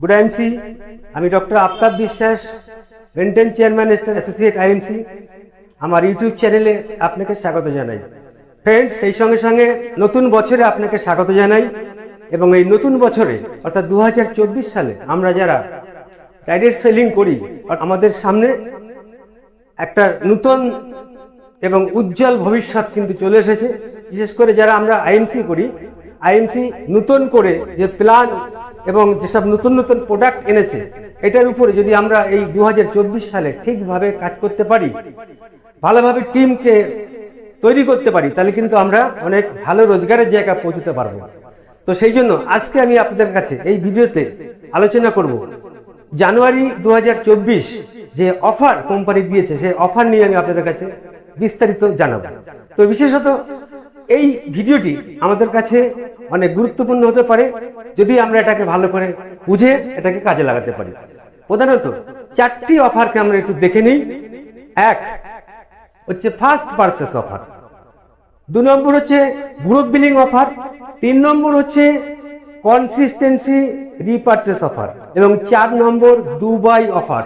Good IMC আমি doctor Aftab Biswas mentor chairman star associate IMC আমার YouTube চ্যানেলে আপনাকে স্বাগত জানাই। ফ্রেন্ডস সেই সঙ্গে সঙ্গে নতুন বছরে আপনাকে স্বাগত জানাই এবং এই নতুন বছরে, অর্থাৎ দু হাজার চব্বিশ সালে, আমরা যারা ডাইরেক্ট সেলিং করি, আমাদের সামনে একটা নতুন এবং উজ্জ্বল ভবিষ্যৎ কিন্তু চলে এসেছে। বিশেষ করে যারা আমরা আইএমসি করি আইএমসি নতুন করে যে প্ল্যান এবং যেসব নতুন নতুন প্রোডাক্ট এনেছে, এটার উপরে যদি আমরা এই দু হাজার চব্বিশ সালে ঠিকভাবে কাজ করতে পারি, ভালোভাবে টিমকে তৈরি করতে পারি, তাহলে কিন্তু আমরা অনেক ভালো রোজগারের জায়গা পৌঁছতে পারব। তো সেই জন্য আজকে আমি আপনাদের কাছে এই ভিডিওতে আলোচনা করব, জানুয়ারি দু হাজার চব্বিশ যে অফার কোম্পানি দিয়েছে, সেই অফার নিয়ে আমি আপনাদের কাছে বিস্তারিত জানাব। তো বিশেষত এই ভিডিওটি আমাদের কাছে অনেক গুরুত্বপূর্ণ হতে পারে, যদি আমরা এটাকে ভালো করে বুঝে এটাকে কাজে লাগাতে পারি। প্রধানত, চারটি অফারকে আমরা একটু দেখে নিই। এক হচ্ছে ফার্স্ট পার্সেস অফার। দু নম্বর হচ্ছে গ্রুপ বিলিং অফার। তিন নম্বর হচ্ছে কনসিস্টেন্সি রিপার্চেস অফার। এবং চার নম্বর দুবাই অফার।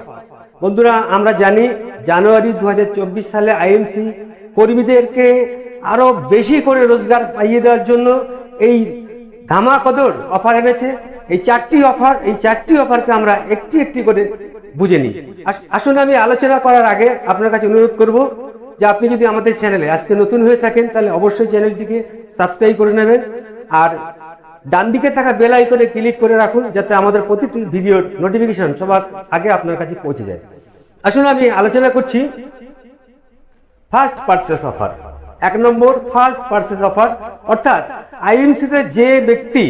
বন্ধুরা, আমরা জানি জানুয়ারি দু হাজার চব্বিশ সালে আইএমসি কর্মীদেরকে আরও বেশি করে রোজগার পাইয়ে দেওয়ার জন্য এই ধামাকদর অফার এনেছে। এই চারটি অফার, এই চারটি অফারকে আমরা একটি একটি করে বুঝে নিই। আস- আসুন আমি আলোচনা করার আগে আপনার কাছে অনুরোধ করব যে আপনি যদি আমাদের চ্যানেলে আজকে নতুন হয়ে থাকেন, তাহলে অবশ্যই চ্যানেলটিকে সাবস্ক্রাইব করে নেবেন। আর ডান দিকে থাকা বেল আইকনে ক্লিক করে রাখুন, যাতে আমাদের প্রতিটি ভিডিওর নোটিফিকেশন সবার আগে আপনার কাছে পৌঁছে যায়। আসুন আমি আলোচনা করছি ফার্স্ট পার্সেস অফার। এক নম্বর ফার্স্ট পার্সেস অফার অর্থাৎ আইএমসিতে যে ব্যক্তি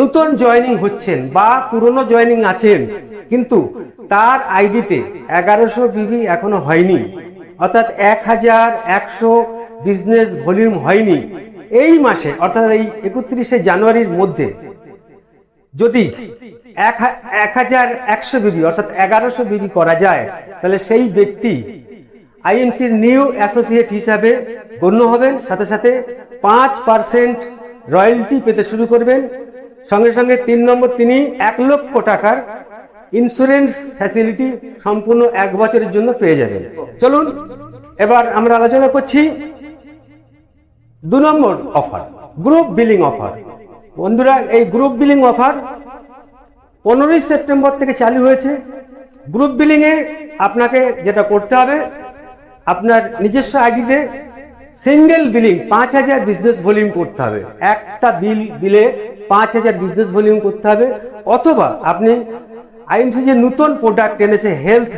নতুন জয়েনিং হচ্ছেন বা পুরনো জয়েনিং আছেন, কিন্তু তার আইডিতে এগারোশো বিবি এখনও হয়নি, অর্থাৎ এক হাজার একশো বিজনেস ভলিউম হয়নি, এই মাসে, অর্থাৎ এই একত্রিশে জানুয়ারির মধ্যে, যদি এক হাজার একশো বিবি অর্থাৎ এগারোশো বিবি করা যায়, তাহলে সেই ব্যক্তি আইএমসির নিউ অ্যাসোসিয়েট হিসাবে গণ্য হবেন। সাথে সাথে পাঁচ পার্সেন্ট রয়্যালটি পেতে শুরু করবেন। সঙ্গে সঙ্গে তিন নম্বর তিনি এক লক্ষ টাকার ইন্স্যুরেন্স ফ্যাসিলিটি সম্পূর্ণ এক বছরের জন্য পেয়ে যাবেন। চলুন, এবার আমরা আলোচনা করছি দু number offer group billing offer বন্ধুরা, এই গ্রুপ বিলিং অফার পনেরোই সেপ্টেম্বর থেকে চালু হয়েছে। গ্রুপ বিলিং এ আপনাকে যেটা করতে হবে আপনার নিজস্ব আইডিতে সিঙ্গেল বিলিং পাঁচ হাজার বিজনেস ভলিউম করতে হবে। একটা বিল বিলে পাঁচ হাজার বিজনেস ভলিউম করতে হবে। অথবা আপনি আইএমসি যে নতুন প্রোডাক্ট এনেছে হেলথ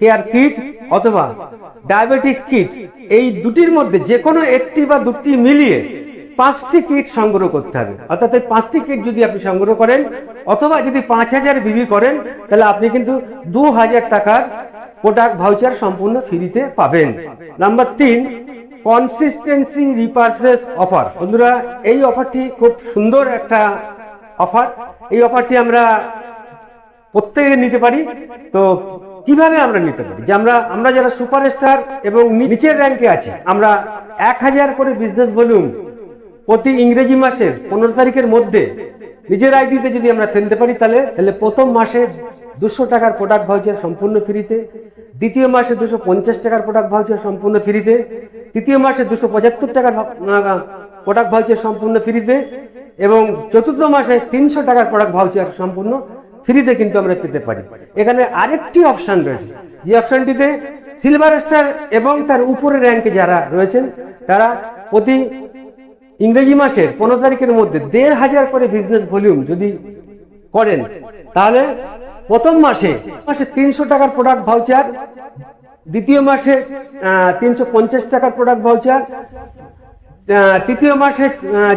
কেয়ার কিট অথবা ডায়াবেটিক কিট এই দুটির মধ্যে যে কোনো একটি বা দুটি মিলিয়ে পাঁচটি কিট সংগ্রহ করতে হবে। অর্থাৎ এই পাঁচটি কিট যদি আপনি সংগ্রহ করেন, অথবা যদি পাঁচ হাজার বিবি করেন, তাহলে আপনি কিন্তু দু হাজার টাকার প্রোডাক্ট ভাউচার সম্পূর্ণ ফ্রিতে পাবেন। নাম্বার তিন কনসিস্টেন্সি রিপার্সেস অফার বন্ধুরা, এই অফারটি খুব সুন্দর একটা অফার এই অফারটি আমরা প্রত্যেকে নিতে পারি। তো কীভাবে আমরা নিতে পারি? যে আমরা আমরা যারা সুপারস্টার এবং নিচের র্যাঙ্কে আছি, আমরা এক হাজার করে বিজনেস ভলিউম প্রতি ইংরেজি মাসের পনেরো তারিখের মধ্যে নিজের আইডিতে যদি আমরা ফেলতে পারি তাহলে তাহলে প্রথম মাসে দুশো টাকার প্রোডাক্ট ভাউচার সম্পূর্ণ ফ্রিতে দ্বিতীয় মাসে দুশো পঞ্চাশ টাকার প্রোডাক্ট ভাউচার সম্পূর্ণ ফ্রিতে তৃতীয় মাসে দুশো পঁচাত্তর টাকার প্রোডাক্ট ভাউচার সম্পূর্ণ ফ্রিতে এবং চতুর্থ মাসে তিনশো টাকার প্রোডাক্ট ভাউচার সম্পূর্ণ ফ্রিতে কিন্তু আমরা পেতে পারি। এখানে আরেকটি অপশন রয়েছে। যে অপশানটিতে সিলভার স্টার এবং তার উপরে র্যাঙ্কে যারা রয়েছেন, তারা প্রতি ইংরেজি মাসের পনেরো তারিখের মধ্যে দেড় হাজার করে বিজনেস ভলিউম যদি করেন, তাহলে প্রথম মাসে মাসে তিনশো টাকার প্রোডাক্ট ভাউচার দ্বিতীয় মাসে তিনশো পঞ্চাশ টাকার প্রোডাক্ট ভাউচার তৃতীয় মাসে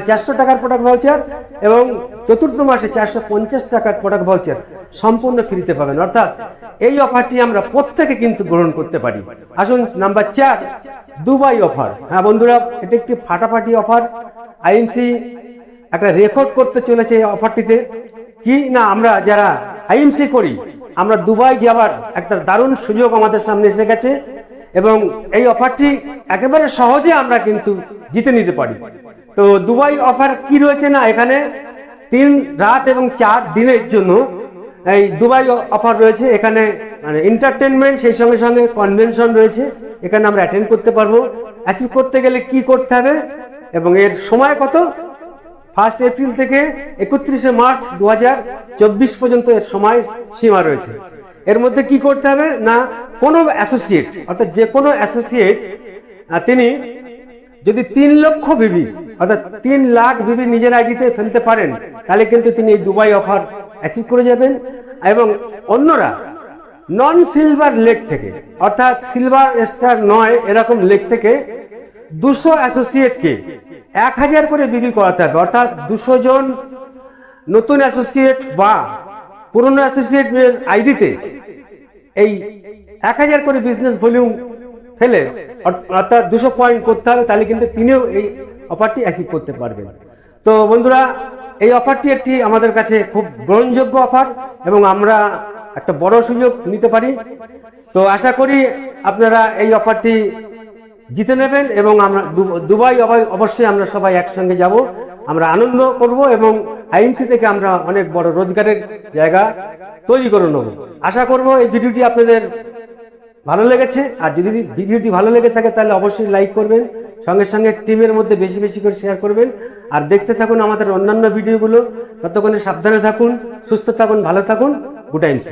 চারশো টাকার প্রোডাক্ট ভাউচার এবং চতুর্থ মাসে চারশো পঞ্চাশ টাকার প্রোডাক্ট ভাউচার সম্পূর্ণ ফ্রিতে পাবেন। অর্থাৎ এই অফারটি আমরা প্রত্যেকে কিন্তু গ্রহণ করতে পারি। আসুন নাম্বার চার, দুবাই অফার হ্যাঁ বন্ধুরা, এটা একটি ফাটাফাটি অফার আইএমসি একটা রেকর্ড করতে চলেছে এই অফারটিতে কি না আমরা যারা আইএমসি করি। আমরা দুবাই যাওয়ার একটা দারুণ সুযোগ আমাদের সামনে এসে গেছে এবং এই অফারটি একেবারে সহজে আমরা কিন্তু জিতে নিতে পারি। তো দুবাই অফার কি রয়েছে না এখানে? তিন রাত এবং চার দিনের জন্য এই দুবাই অফার রয়েছে। এখানে মানে এন্টারটেনমেন্ট সেই সঙ্গে সঙ্গে কনভেনশন রয়েছে। এখানে আমরা অ্যাটেন্ড করতে পারব। অ্যাচিভ করতে গেলে কি করতে হবে এবং এর সময় কত? ফার্স্ট এপ্রিল থেকে একত্রিশে মার্চ দু হাজার চব্বিশ পর্যন্ত এর সময় সীমা রয়েছে। এর মধ্যে কি করতে হবে? না, কোনো অ্যাসোসিয়েট অর্থাৎ যে কোনো অ্যাসোসিয়েট তিনি যদি তিন লক্ষ বিবি অর্থাৎ তিন লাখ বিবি নিজের আইডিতে ফেলতে পারেন, তাহলে কিন্তু তিনি এই দুবাই অফার অ্যাচিভ করে যাবেন। এবং অন্যরা নন সিলভার লেক থেকে, অর্থাৎ সিলভার স্টার নয়, এরকম লেক থেকে দুশো অ্যাসোসিয়েটকে এক হাজার করে বিবি করাতে হবে, অর্থাৎ দুশো জন নতুন অ্যাসোসিয়েট বা পুরনো অ্যাসোসিয়েটের আইডিতে এই এক হাজার করে বিজনেস ভলিউম ফেলে, অর্থাৎ দুশো পয়েন্ট করতে হবে, তাহলে কিন্তু তিনিও এই অফারটি অ্যাচিভ করতে পারবেন। তো বন্ধুরা, এই অফারটি একটি আমাদের কাছে খুব গ্রহণযোগ্য অফার এবং আমরা একটা বড় সুযোগ নিতে পারি। তো আশা করি আপনারা এই অফারটি জিতে নেবেন এবং আমরা দুবাই অবশ্যই আমরা সবাই একসঙ্গে যাব। আমরা আনন্দ করব এবং আইএমসি থেকে আমরা অনেক বড় রোজগারের জায়গা তৈরি করে নেব। আশা করব এই ভিডিওটি আপনাদের ভালো লেগেছে। আর যদি ভিডিওটি ভালো লেগে থাকে তাহলে অবশ্যই লাইক করবেন, সঙ্গে সঙ্গে টিমের মধ্যে বেশি বেশি করে শেয়ার করবেন। আর দেখতে থাকুন আমাদের অন্যান্য ভিডিওগুলো। ততক্ষণে সাবধানে থাকুন, সুস্থ থাকুন, ভালো থাকুন। Good Times